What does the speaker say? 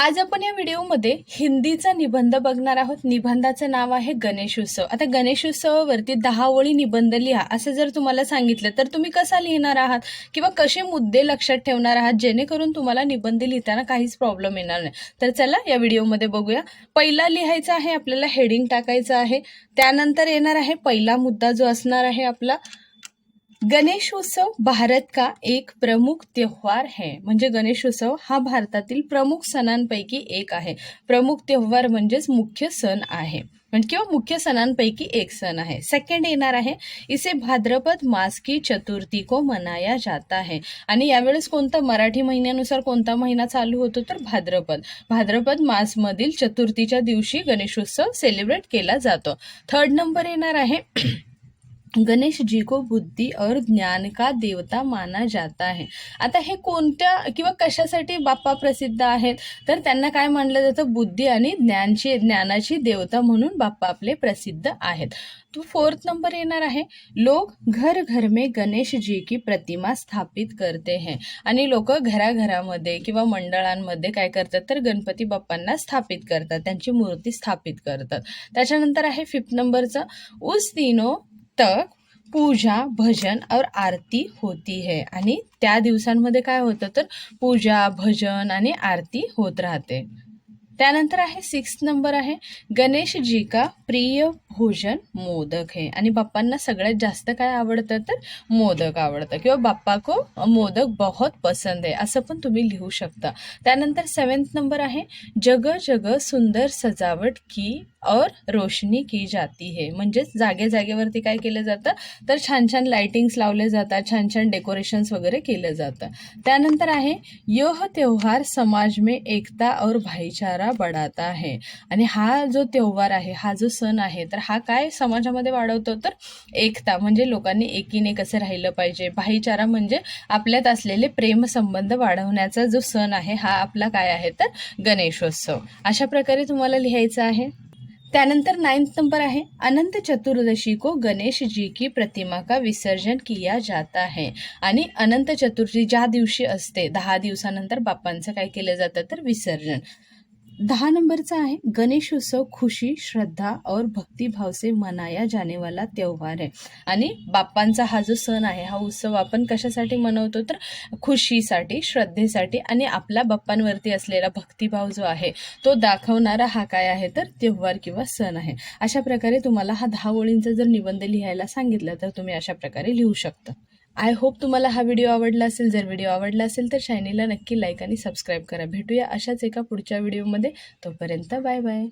आज आपण या व्हिडिओमध्ये हिंदीचा निबंध बघणार आहोत. निबंधाचं नाव आहे गणेशोत्सव. आता गणेशोत्सवावरती दहा ओळी निबंध लिहा असं जर तुम्हाला सांगितलं तर तुम्ही कसा लिहिणार आहात? किंवा कसे मुद्दे लक्षात ठेवणार आहात? जेणेकरून तुम्हाला निबंध लिहिताना काहीच प्रॉब्लेम येणार नाही. तर चला या व्हिडिओमध्ये बघूया. पहिला लिहायचा आहे आपल्याला हेडिंग टाकायचं आहे. त्यानंतर येणार आहे पहिला मुद्दा जो असणार आहे आपला गणेशोत्सव भारत का एक प्रमुख त्योहार है? म्हणजे गणेशोत्सव हा भारतातील प्रमुख सणांपैकी एक आहे. प्रमुख त्योहार म्हणजेच मुख्य सण आहे. म्हणजे किंवा मुख्य सणांपैकी एक सण आहे. सेकंड येणार आहे इसे भाद्रपद मास की चतुर्थी को मनाया जाता है. आणि यावेळेस कोणता मराठी महिन्यानुसार कोणता महिना चालू होतो तर भाद्रपद. भाद्रपद मासमधील चतुर्थीच्या दिवशी गणेशोत्सव सेलिब्रेट केला जातो. थर्ड नंबर येणार आहे गणेश जी को बुद्धी और ज्ञान का देवता माना जाता है. आता हे कोणत्या किंवा कशासाठी बाप्पा प्रसिद्ध आहेत? तर त्यांना काय मानलं जातं? बुद्धी आणि ज्ञानची ज्ञानाची देवता म्हणून बाप्पा आपले प्रसिद्ध आहेत. तो फोर्थ नंबर येणार आहे. लोक घर घर में गणेश जी की प्रतिमा स्थापित करते हैं. आणि लोक घराघरामध्ये किंवा मंडळांमध्ये काय करतात? तर गणपती बाप्पांना स्थापित करतात. त्यांची मूर्ती स्थापित करतात. त्याच्यानंतर आहे फिफ्थ नंबरचं उस दिनो तक पूजा भजन और आरती होती है. आणि त्या दिवसांमध्ये काय होतं तर पूजा भजन आणि आरती होत राहते. त्यानंतर आहे सिक्स नंबर आहे गणेश जी का प्रिय भोजन मोदक है. आणि बाप्पांना सगळ्यात जास्त काय आवडतं तर मोदक आवडतं. किंवा बाप्पा को मोदक बहुत पसंद आहे असं पण तुम्ही लिहू शकता. त्यानंतर सेवन्थ नंबर आहे जग जग सुंदर सजावट की और रोशनी की जाती है. म्हणजेच जागे जागेवरती काय केलं जातं? तर छान छान लाइटिंग्स लावले जातात छान छान डेकोरेशन्स वगैरे केलं जातं. त्यानंतर आहे यह त्योहार समाज में एकता और भाईचारा बढ़ाता है. आणि हा जो त्योहार आहे हा जो सण आहे तर हा काय समाजामध्ये वाढवतो तर एकता म्हणजे लोकांनी एकीने कसं राहिलं पाहिजे? भाईचारा म्हणजे आपल्यात असलेले प्रेमसंबंध वाढवण्याचा जो सण आहे हा आपला काय आहे? तर गणेशोत्सव. अशा प्रकारे तुम्हाला लिहायचं आहे. त्यानंतर नाइन्थ नंबर आहे. अनंत चतुर्दशी को गणेश जी की प्रतिमा का विसर्जन किया जाता है. आणि अनंत चतुर्थी ज्या दिवशी असते दहा दिवसानंतर बाप्पांचं काय केलं जातं? तर विसर्जन. दहा नंबरचा आहे. गणेशोत्सव खुशी श्रद्धा और भक्तिभाव से मनाया जाने वाला त्योहार है आणि बाप्पांचा हा जो सण आहे हा उत्सव आपण कशासाठी मनवतो? तर खुशीसाठी श्रद्धेसाठी आणि आपल्या बाप्पांवरती असलेला भक्तिभाव जो आहे तो दाखवणारा हा काय आहे? तर त्योहार किंवा सण आहे. अशा प्रकारे तुम्हाला हा दहा ओळींचा जर निबंध लिहायला सांगितलं तर तुम्ही अशा प्रकारे लिहू शकता. आय होप तुम्हाला हा व्हिडिओ आवडला असेल. जर व्हिडिओ आवडला असेल तर चॅनेलला नक्की लाईक आणि सबस्क्राईब करा. भेटूया अशाच एका पुढच्या व्हिडिओमध्ये तोपर्यंत बाय बाय